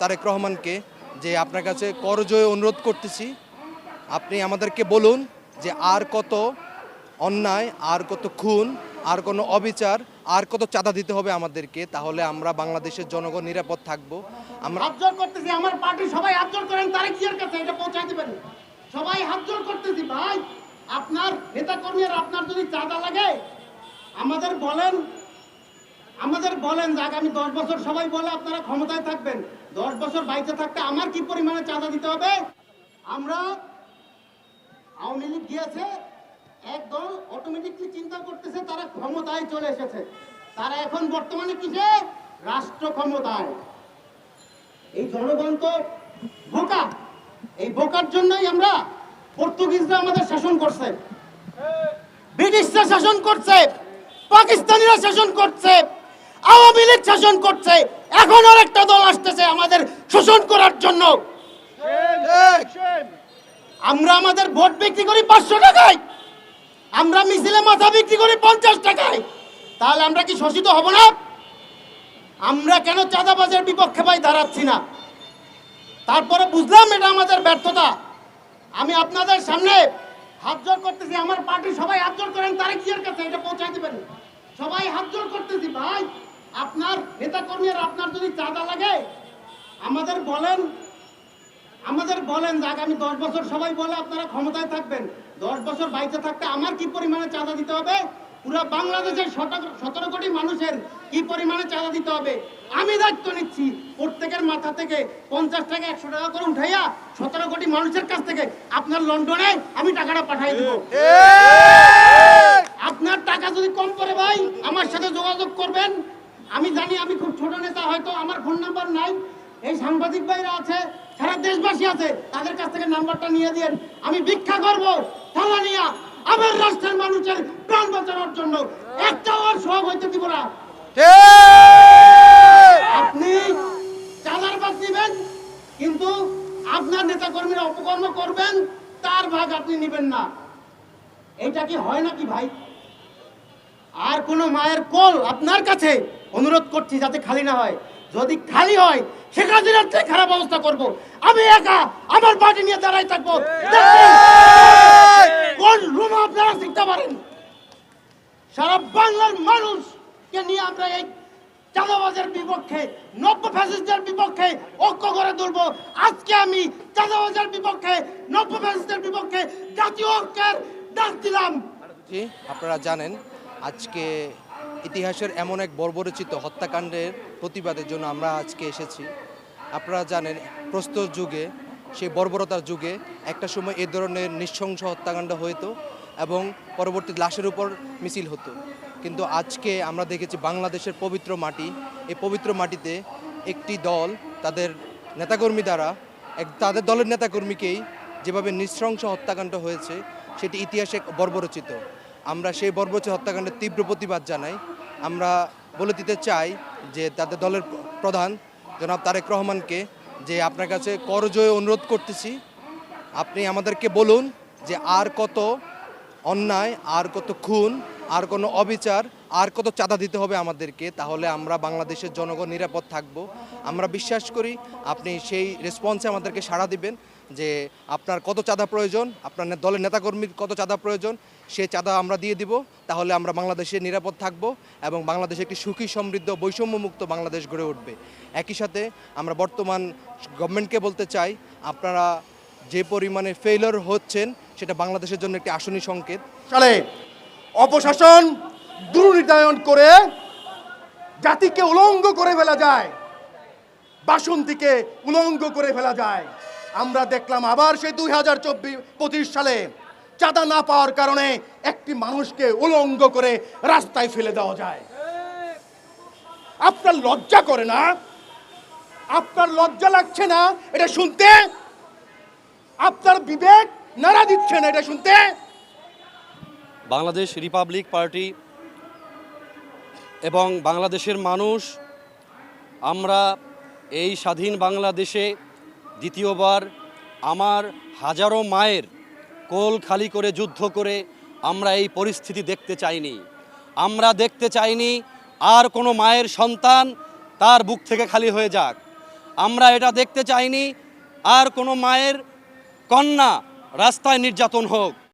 তারেক রহমানকে যে আপনার কাছে করজোয়ে অনুরোধ করতেছি, আপনি আমাদেরকে বলুন যে আর কত অন্যায়, আর কত খুন, আর কোনো অবিচার, আর কত চাঁদা দিতে হবে আমাদেরকে, তাহলে আমরা বাংলাদেশের জনগণ নিরাপদ থাকব। আমরা আমার সবাই সবাই আপনার নেতা আপনার যদি চাঁদা লাগে, আমাদের বলেন আমাদের বলেন যে আগামী দশ বছর সবাই বলে আপনারা ক্ষমতায় থাকবেন। দশ বছর বাইচে থাকতে আমার কি পরিমাণে চাঁদা দিতে হবে? আমরা আওয়ামী লীগ গিয়েছে একদল অটোমেটিকলি চিন্তা করতেছে তারা ক্ষমতায় চলে এসেছে। তারা এখন বর্তমানে কিসে? রাষ্ট্র ক্ষমতায়। এই জনগণ তো বোকা। এই বোকার জন্যই আমরা পর্তুগিজরা আমাদের শাসন করছে। ব্রিটিশরা শাসন করছে, পাকিস্তানিরা শাসন করছে। আওয়ামী লীগ শাসন করছে। এখন আর একটা দল আসতেছে আমাদের শোষণ করার জন্য। আমরা আমাদের ভোট বিক্রি করি পাঁচশো টাকায়। আমরা মিছিলে মাথা বিক্রি করি পঞ্চাশ টাকায়। তাহলে আমরা কি শোষিত হব না? আমরা কেন চাঁদাবাজের বিপক্ষে ভাই দাঁড়াচ্ছি না? তারপরে বুঝলাম এটা আমাদের ব্যর্থতা। আমি আপনাদের সামনে হাত জোর করতেছি, আমার পার্টি সবাই হাত জোর করেন তারা কি এর কাছে এটা পৌঁছায় দেবেন। সবাই হাত জোর করতেছি, ভাই। আপনার নেতা কর্মীরা আপনার যদি চাঁদা লাগে আমাদের বলেন আমাদের বলেন যে আগামী দশ বছর সবাই বলে আপনারা ক্ষমতায় থাকবেন। দশ বছর বাইচে থাকতে আমার কি পরিমাণে চাঁদা দিতে হবে? পুরো বাংলাদেশের সতেরো- সতেরো কোটি মানুষের কি পরিমাণে চাঁদা দিতে হবে? আমি দায়িত্ব নিচ্ছি প্রত্যেকের মাথা থেকে পঞ্চাশ টাকা একশো টাকা করে উঠাইয়া সতেরো কোটি মানুষের কাছ থেকে আপনার লন্ডনে আমি টাকাটা পাঠাই দেবো। আপনার টাকা যদি কম পড়ে ভাই আমার সাথে যোগাযোগ করবেন। আমি জানি আমি খুব ছোট নেতা হয়তো আমার ফোন নাম্বার নাই। এই সাংবাদিক ভাইরা আছে সারা দেশবাসী আছে তাদের কাছ থেকে নাম্বারটা নিয়ে দিয়েন। আমি ভিক্ষা করব থালা নিয়া আমার রাষ্ট্রের মানুষের প্রাণ বাঁচানোর জন্য একটাও আর সব হইতে দিব না। আপনি চালার ভাগ দিবেন কিন্তু আপনার নেতা কর্মীরা অপকর্ম করবেন তার ভাগ আপনি নেবেন না। এটা কি হয় নাকি ভাই? আর কোনো মায়ের কোল আপনার কাছে? অনুরোধ করছি যাতে খালি না হয়। যদি খালি হয় শেখ হাসিনার চেয়ে খারাপ অবস্থা করব। আমি একা আমার পার্টি নিয়ে দাঁড়াই থাকব। কোন রুম আপনারা শিখতে পারেন? সারা বাংলার মানুষকে নিয়ে আমরা এই চাঁদাবাজের বিপক্ষে নব্য ফ্যাসিস্টের বিপক্ষে ঐক্য করে তুলব। আজকে আমি চাঁদাবাজের বিপক্ষে নব্য ফ্যাসিস্টের বিপক্ষে জাতীয় ঐক্যের ডাক দিলাম। আপনারা জানেন আজকে ইতিহাসের এমন এক বর্বরচিত হত্যাকাণ্ডের প্রতিবাদের জন্য আমরা আজকে এসেছি। আপনারা জানেন, প্রস্তর যুগে, সেই বর্বরতার যুগে একটা সময় এ ধরনের নৃশংস হত্যাকাণ্ড হতো এবং পরবর্তী লাশের উপর মিছিল হতো। কিন্তু আজকে আমরা দেখেছি বাংলাদেশের পবিত্র মাটি, এই পবিত্র মাটিতে একটি দল তাদের নেতাকর্মী দ্বারা, এক তাদের দলের নেতাকর্মীকেই যেভাবে নৃশংস হত্যাকাণ্ড হয়েছে, সেটি ইতিহাসে বর্বরচিত। আমরা সেই বর্বরচিত হত্যাকাণ্ডের তীব্র প্রতিবাদ জানাই। আমরা বলে দিতে চাই যে তাদের দলের প্রধান জনাব তারেক রহমানকে যে আপনার কাছে করজোয়ে অনুরোধ করতেছি। আপনি আমাদেরকে বলুন যে আর কত অন্যায়, আর কত খুন, আর কোনো অবিচার, আর কত চাঁদা দিতে হবে আমাদেরকে, তাহলে আমরা বাংলাদেশের জনগণ নিরাপদ থাকব। আমরা বিশ্বাস করি আপনি সেই রেসপন্সে আমাদেরকে সাড়া দিবেন। যে আপনার কত চাঁদা প্রয়োজন, আপনার দলের নেতাকর্মীর কত চাঁদা প্রয়োজন, সে চাঁদা আমরা দিয়ে দিব। তাহলে আমরা বাংলাদেশে নিরাপদ থাকব এবং বাংলাদেশে একটি সুখী, সমৃদ্ধ, বৈষম্যমুক্ত বাংলাদেশ গড়ে উঠবে। একই সাথে আমরা বর্তমান গভর্নমেন্টকে বলতে চাই, আপনারা যে পরিমাণে ফেইলর হচ্ছেন, সেটা বাংলাদেশের জন্য একটি আসনী সংকেত। অপশাসন দুর্নীতায়ন করে জাতিকে উলঙ্গ করে ফেলা যায়, বাসন্তীকে উলঙ্গ করে ফেলা যায়। আমরা দেখলাম আবার সেই দুই হাজার চব্বিশ সালে চাঁদা না পাওয়ার কারণে একটি মানুষকে উলঙ্গ করে রাস্তায় ফেলে দেওয়া যায়। আপনার লজ্জা করে না? আপনার লজ্জা লাগছে না এটা শুনতে? আপনার বিবেক নাড়া দিচ্ছে না এটা শুনতে? বাংলাদেশ রিপাবলিক পার্টি এবং বাংলাদেশের মানুষ, আমরা এই স্বাধীন বাংলাদেশে দ্বিতীয়বার আমার হাজারো মায়ের কোল খালি করে যুদ্ধ করে আমরা এই পরিস্থিতি দেখতে চাইনি। আমরা দেখতে চাইনি আর কোনো মায়ের সন্তান তার বুক থেকে খালি হয়ে যাক। আমরা এটা দেখতে চাইনি আর কোনো মায়ের কন্যা রাস্তায় নির্যাতন হোক।